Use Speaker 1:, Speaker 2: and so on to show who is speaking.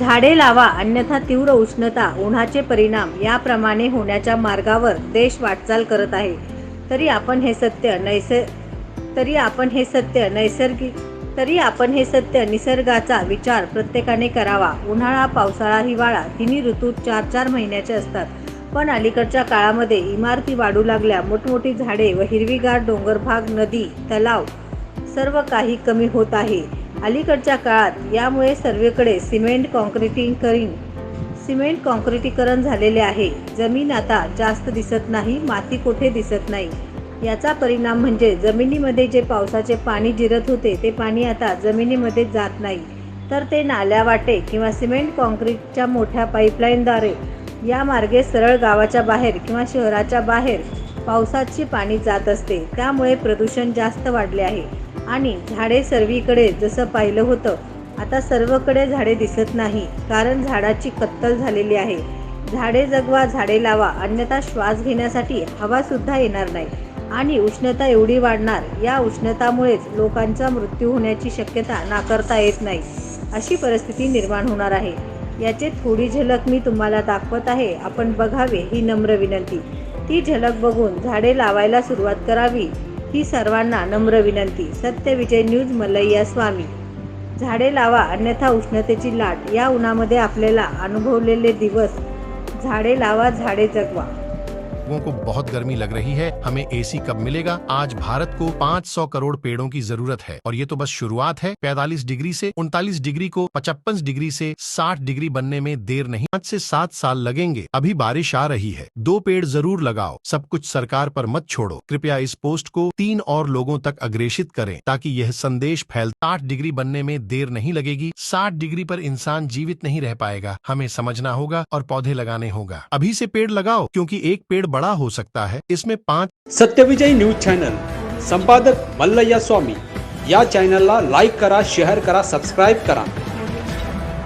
Speaker 1: झाडे लावा अन्यथा तीव्र उष्णता उन्हाचे परिणाम याप्रमाणे होण्याच्या मार्गावर देश वाटचाल करत आहे. तरी आपण हे सत्य नैसर् तरी आपण हे सत्य नैसर्गिक तरी आपण हे सत्य निसर्गाचा विचार प्रत्येकाने करावा. उन्हाळा पावसाळा हिवाळा तिन्ही ऋतू चार चार महिन्याचे असतात. पण अलीकडच्या काळामध्ये इमारती वाढू लागल्या. मोठमोठी झाडे व हिरवीगार डोंगरभाग नदी तलाव सर्व काही कमी होत आहे. अलीकडच्या काळात यामुळे सर्वेकडे सिमेंट कॉन्क्रिटिंग सिमेंट कॉन्क्रिटीकरण झालेले आहे. जमीन आता जास्त दिसत नाही माती कोठे दिसत नाही. याचा परिणाम म्हणजे जमिनीमध्ये जे पावसाचे पाणी जिरत होते ते पाणी आता जमिनीमध्ये जात नाही. तर ते नाल्या वाटे किंवा सिमेंट कॉन्क्रीटच्या मोठ्या पाईपलाईनद्वारे या मार्गे सरळ गावाच्या बाहेर किंवा शहराच्या बाहेर पावसाची पाणी जात असते. त्यामुळे प्रदूषण जास्त वाढले आहे. आणि झाडे सर्वीकडे जसं पाहिलं होतं आता सर्वकडे झाडे दिसत नाही कारण झाडाची कत्तल झालेली आहे. झाडे जगवा झाडे लावा अन्यथा श्वास घेण्यासाठी हवा सुद्धा येणार नाही. आणि उष्णता एवढी वाढणार या उष्णतामुळेच लोकांचा मृत्यू होण्याची शक्यता नाकारता येत नाही अशी परिस्थिती निर्माण होणार आहे. याची थोडी झलक मी तुम्हाला दाखवत आहे आपण बघावे ही नम्र विनंती. ती झलक बघून झाडे लावायला सुरुवात करावी. ही सर्वांना नम्र विनंती. सत्यविजय न्यूज मलैया स्वामी. झाडे लावा अन्यथा उष्णतेची लाट. या उन्हामध्ये आपल्याला अनुभवलेले दिवस. झाडे लावा झाडे जगवा.
Speaker 2: लोगों को बहुत गर्मी लग रही है, हमें एसी कब मिलेगा? आज भारत को 500 करोड़ पेड़ों की ज़रूरत है, और ये तो बस शुरुआत है। 45 डिग्री से उनतालीस डिग्री को 55 डिग्री से 60 डिग्री बनने में देर नहीं पाँच से सात साल लगेंगे। अभी बारिश आ रही है। दो पेड़ ज़रूर लगाओ। सब कुछ सरकार पर मत छोड़ो। कृपया इस पोस्ट को तीन और लोगों तक अग्रेषित करें, ताकि यह संदेश फैल साठ डिग्री बनने में देर नहीं लगेगी। साठ डिग्री पर इंसान जीवित नहीं रह पाएगा। हमें समझना होगा और पौधे लगाने होगा। अभी से पेड़ लगाओ, क्योंकि एक पेड़ बड़ा हो सकता है। इसमें पाँच
Speaker 3: सत्यविजय न्यूज चॅनल। संपादक मल्लय्या स्वामी। या चॅनलला लाईक करा शेअर करा सबस्क्राईब करा।